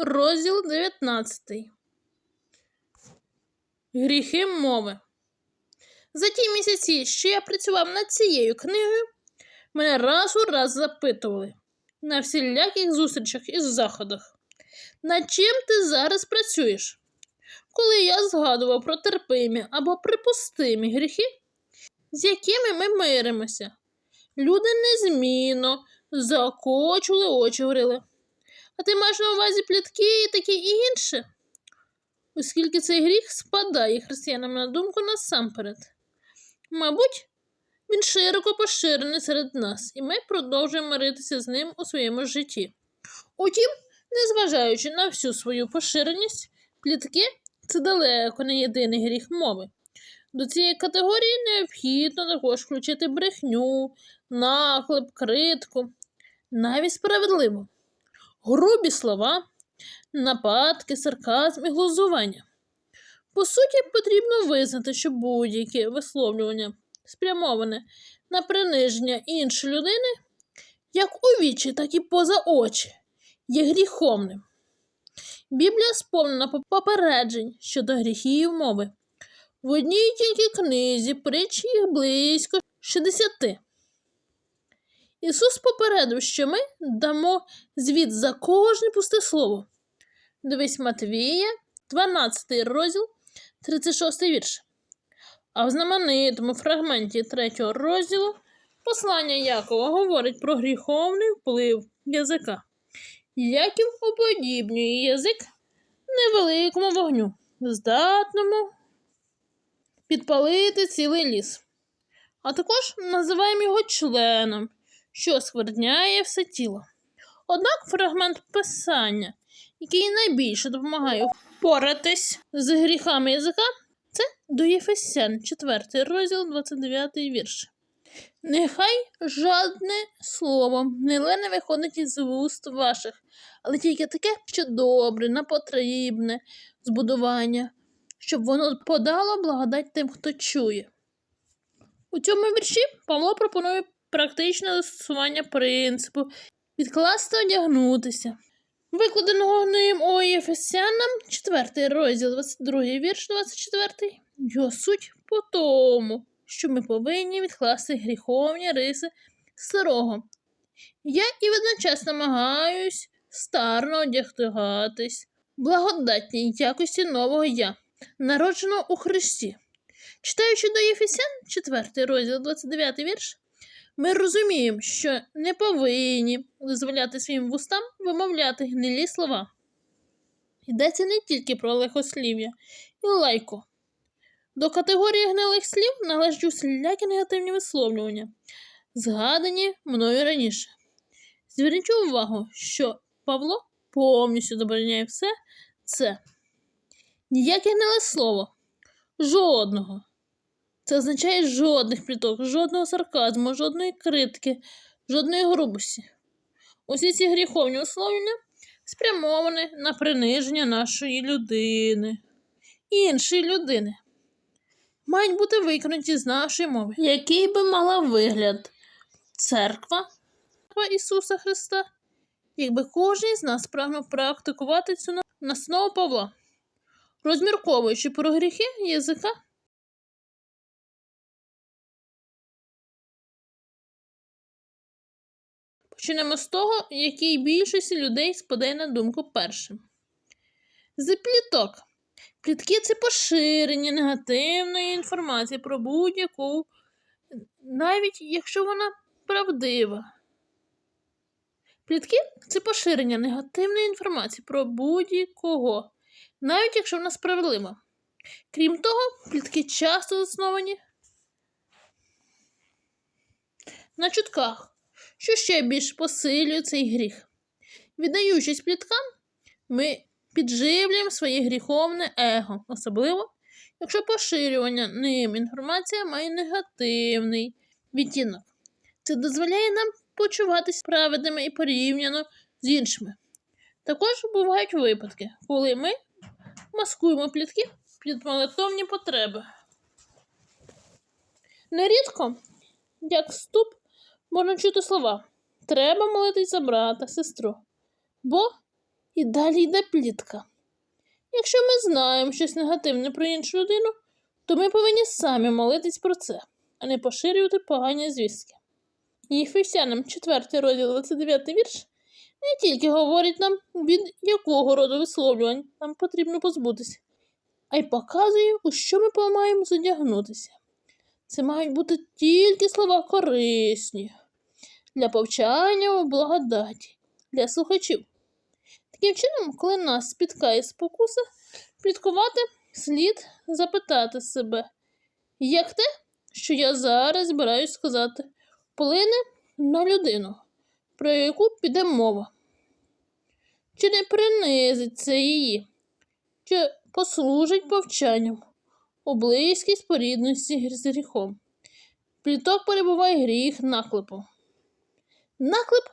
розділ 19. Гріхи мови. За ті місяці, що я працював над цією книгою, мене раз у раз запитували на всіляких зустрічах і заходах. Над чим ти зараз працюєш? Коли я згадував про терпимі або припустимі гріхи, з якими ми миримося, люди незмінно закочували очі говорили. А ти маєш на увазі плітки і таке інше? Оскільки цей гріх спадає християнам на думку насамперед. Мабуть, він широко поширений серед нас, і ми продовжуємо миритися з ним у своєму житті. Утім, незважаючи на всю свою поширеність, плітки це далеко не єдиний гріх мови. До цієї категорії необхідно також включити брехню, наклеп, критку, навіть справедливо, грубі слова, нападки, сарказм і глузування. По суті, потрібно визнати, що будь-яке висловлювання, спрямоване на приниження іншої людини, як у вічі, так і поза очі, є гріховним. Біблія сповнена попереджень щодо гріхів мови. В одній тільки книзі притч їх близько 60. Ісус попередив, що ми дамо звіт за кожне пусте слово. Дивись Матвія, 12 розділ, 36 вірш. А в знаменитому фрагменті 3 розділу послання Якова говорить про гріховний вплив язика. Яків уподібнює язик невеликому вогню, здатному підпалити цілий ліс, а також називаємо його членом, що скверняє все тіло. Однак фрагмент писання, який найбільше допомагає впоратись з гріхами язика, це до Єфесян, 4 розділ, 29 вірш. Нехай жадне слово не лене виходить із вуст ваших, але тільки таке, що добре, непотрібне збудування, щоб воно подало благодать тим, хто чує. У цьому вірші Павло пропонує практичне застосування принципу відкласти одягнутися. Викладеного ним Єфесянам 4 розділ 22 вірш 24. Його суть по тому, що ми повинні відкласти гріховні риси старого. Я і водночас намагаюсь старно одягтигатись, благодатній якості нового я, народженого у Христі. Читаючи до Єфесян, 4 розділ 29 вірш, ми розуміємо, що не повинні дозволяти своїм вустам вимовляти гнилі слова. Йдеться не тільки про лихослів'я і лайко. До категорії гнилих слів належать усілякі негативні висловлювання, згадані мною раніше. Зверніть увагу, що Павло повністю забороняє все це. Ніяке гниле слово. Жодного. Це означає жодних пліток, жодного сарказму, жодної критики, жодної грубості. Усі ці гріховні условлення спрямовані на приниження нашої людини, іншої людини. Мають бути викинуті з нашої мови, який би мала вигляд церква Ісуса Христа, якби кожен з нас прагнув практикувати цю настанову Павла, розмірковуючи про гріхи язика. Почнемо з того, який більшості людей спадає на думку першим. З пліток. Плітки це поширення негативної інформації про будь-яку, навіть якщо вона правдива. Плітки це поширення негативної інформації про будь-кого, навіть якщо вона справедлива. Крім того, плітки часто засновані на чутках що ще більш посилює цей гріх. Віддаючись пліткам, ми підживлюємо своє гріховне его, особливо, якщо поширювання ним інформація має негативний відтінок. Це дозволяє нам почуватися праведними і порівняно з іншими. Також бувають випадки, коли ми маскуємо плітки під молитовні потреби. Нерідко, як ступ можна чути слова Треба молитись за брата, сестру. Бо І далі йде плітка. Якщо ми знаємо щось негативне про іншу людину, то ми повинні самі молитись про це, а не поширювати погані звістки. І Ефесянам 4 розділ 29 вірш не тільки говорить нам, від якого роду висловлювань нам потрібно позбутися, а й показує, у що ми маємо задягнутися. Це мають бути тільки слова корисні для повчання у благодаті, для слухачів. Таким чином, коли нас спіткає спокуса, пліткувати слід запитати себе, як те, що я зараз збираюсь сказати, вплине на людину, про яку піде мова. Чи не принизить це її, чи послужить повчанням у близькій спорідності з гріхом. Пліток перебуває гріх наклепу. Наклеп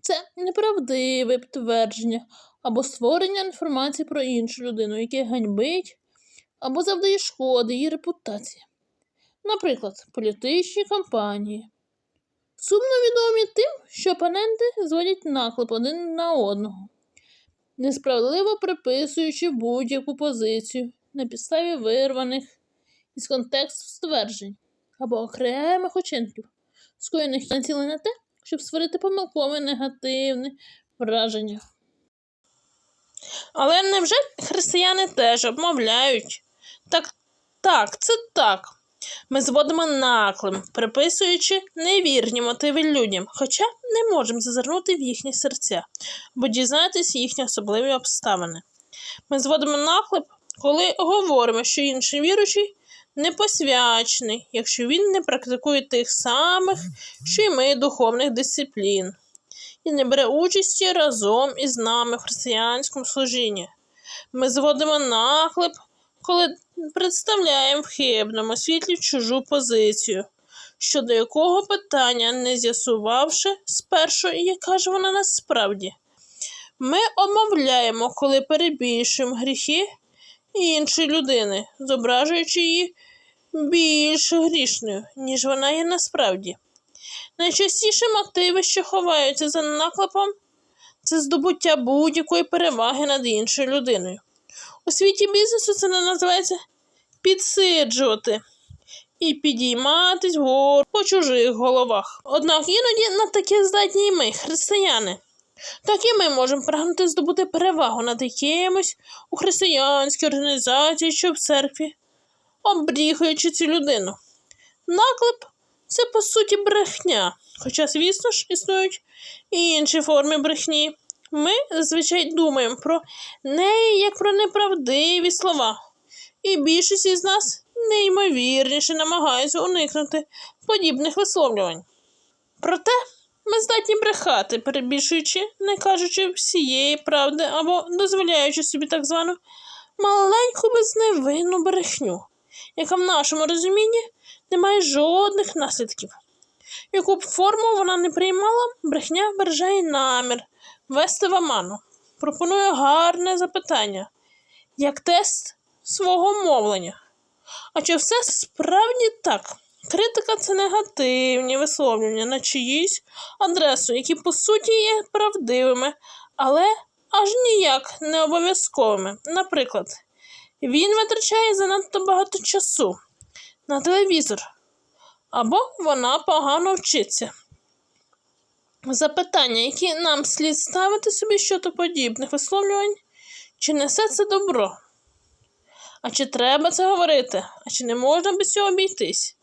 це неправдиве підтвердження або створення інформації про іншу людину, яке ганьбить або завдає шкоди її репутації. Наприклад, політичні кампанії. Сумно відомі тим, що опоненти зводять наклеп один на одного, несправедливо приписуючи будь-яку позицію на підставі вирваних із контексту стверджень або окремих учинків, скоєних націлені на те, щоб створити помилкове негативне враження. Але невже християни теж обмовляють? Так, так, це так. Ми зводимо наклем, приписуючи невірні мотиви людям, хоча не можемо зазирнути в їхні серця, бо дізнатися їхні особливі обставини. Ми зводимо наклеп, коли говоримо, що інший віруючий непосвячений, якщо він не практикує тих самих, що й ми духовних дисциплін, і не бере участі разом із нами в християнському служінні. Ми зводимо наклеп, коли представляємо в хибному світлі чужу позицію, щодо якого питання, не з'ясувавши спершу, яка ж вона насправді. Ми обмовляємо, коли перебільшуємо гріхи іншої людини, зображуючи її більш грішною, ніж вона є насправді. Найчастіше мотиви, що ховаються за наклепом, це здобуття будь-якої переваги над іншою людиною. У світі бізнесу це не називається підсиджувати і підійматись вгору по чужих головах. Однак іноді на таке здатні і ми, християни. Так і ми можемо прагнути здобути перевагу над якимось у християнській організації чи в церкві, обріхуючи цю людину. Наклеп це по суті брехня, хоча, звісно ж, існують і інші форми брехні. Ми зазвичай думаємо про неї як про неправдиві слова, і більшість із нас неймовірніше намагаються уникнути подібних висловлювань. Проте ми здатні брехати, перебільшуючи, не кажучи всієї правди або дозволяючи собі так звану маленьку безневинну брехню, яка в нашому розумінні не має жодних наслідків. Яку б форму вона не приймала, брехня виражає намір вести в оману. Пропоную гарне запитання, як тест свого мовлення. А чи все справді так? Критика це негативні висловлювання на чиїсь адресу, які по суті є правдивими, але аж ніяк не обов'язковими. Наприклад, він витрачає занадто багато часу на телевізор, або вона погано вчиться. Запитання, які нам слід ставити собі щодо подібних висловлювань, чи несе це добро? А чи треба це говорити? А чи не можна без цього обійтись?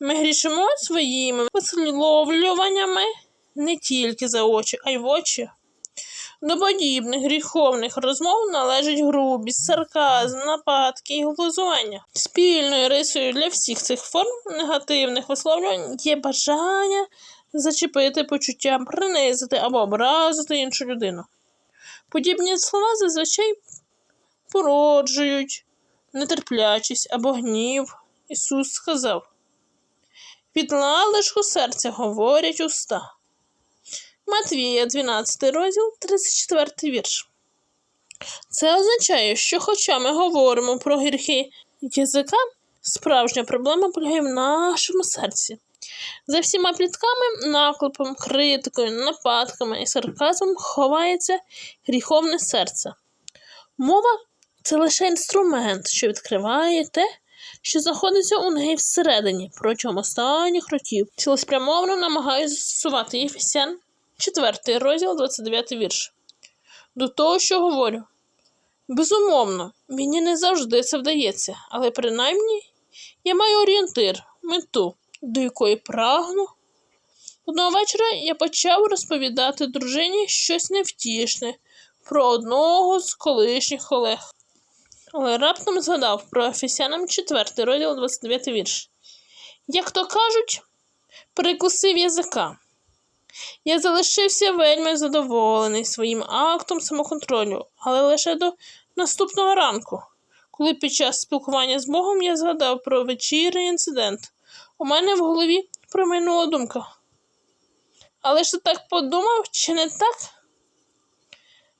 Ми грішимо своїми висловлюваннями не тільки за очі, а й в очі. До подібних гріховних розмов належить грубість, сарказм, нападки і глузування. Спільною рисою для всіх цих форм негативних висловлювань є бажання зачепити почуття, принизити або образити іншу людину. Подібні слова зазвичай породжують нетерплячість або гнів. Ісус сказав. Від лалишку серця говорять уста. Матвія, 12 розділ, 34 вірш. Це означає, що, хоча ми говоримо про гріхи язика, справжня проблема полягає в нашому серці. За всіма плітками, наклепом, критикою, нападками і сарказмом ховається гріховне серце. Мова це лише інструмент, що відкриває те, що знаходиться у неї всередині протягом останніх років. Цілеспрямовано намагаюся застосувати Єфесян, 4 розділ, 29 вірш. До того, що говорю. Безумовно, мені не завжди це вдається, але принаймні я маю орієнтир, мету, до якої прагну. Одного вечора я почав розповідати дружині щось невтішне про одного з колишніх колег. Але раптом згадав про Ефесянам 4 розділ 29 вірш. Як то кажуть, прикусив язика. Я залишився вельми задоволений своїм актом самоконтролю, але лише до наступного ранку, коли під час спілкування з Богом я згадав про вечірній інцидент. У мене в голові промайнула думка. Але ж ти так подумав, чи не так?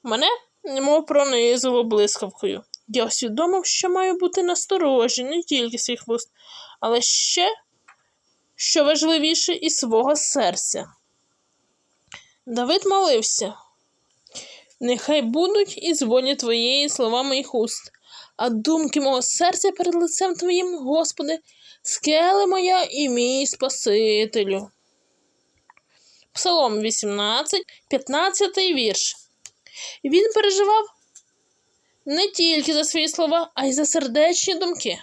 Мене немов пронизило блискавкою. Я усвідомив, що маю бути насторожі не тільки своїх вуст, але ще, що важливіше, і свого серця. Давид молився. Нехай будуть і зволі твоєї слова моїх уст, а думки мого серця перед лицем твоїм, Господи, скеле моя і мій Спасителю. Псалом 18, 15 вірш. Він переживав не тільки за свої слова, а й за сердечні думки.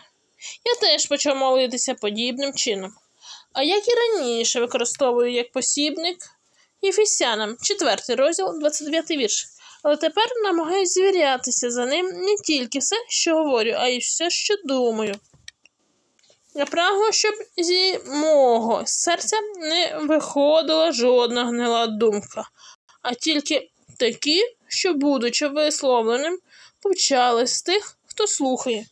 Я теж почав молитися подібним чином. А як і раніше використовую як посібник Єфесянам, 4 розділ, 29 вірш. Але тепер намагаюся звірятися за ним не тільки все, що говорю, а й все, що думаю. Я прагну, щоб зі мого серця не виходила жодна гнила думка, а тільки такі, що, будучи висловленим, повчались з тих, хто слухає.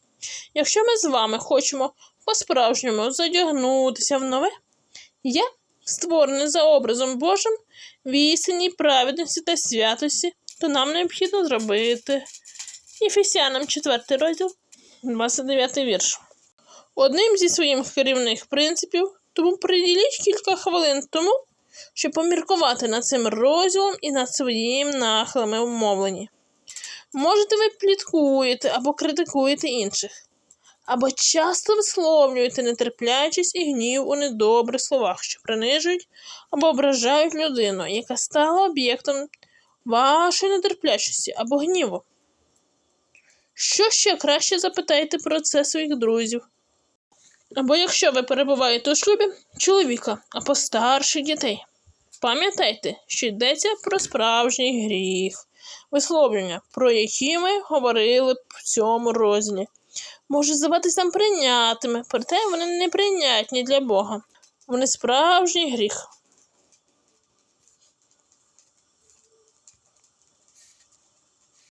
Якщо ми з вами хочемо по-справжньому задягнутися в нове, я, створений за образом Божим, в істині праведності та святості, то нам необхідно зробити. Єфесянам 4 розділ, 29 вірш. Одним зі своїх керівних принципів, тому приділіть кілька хвилин тому, щоб поміркувати над цим розділом і над своїм нахилами у мовленні. Можете ви пліткуєте або критикуєте інших, або часто висловлюєте нетерплячість і гнів у недобрих словах, що принижують або ображають людину, яка стала об'єктом вашої нетерплячості або гніву. Що ще краще запитайте про це своїх друзів? Або якщо ви перебуваєте у шлюбі чоловіка або старших дітей. Пам'ятайте, що йдеться про справжній гріх, висловлення, про які ми говорили в цьому розділі. Може здаватися нам прийнятими, проте вони не прийнятні для Бога. Вони справжній гріх.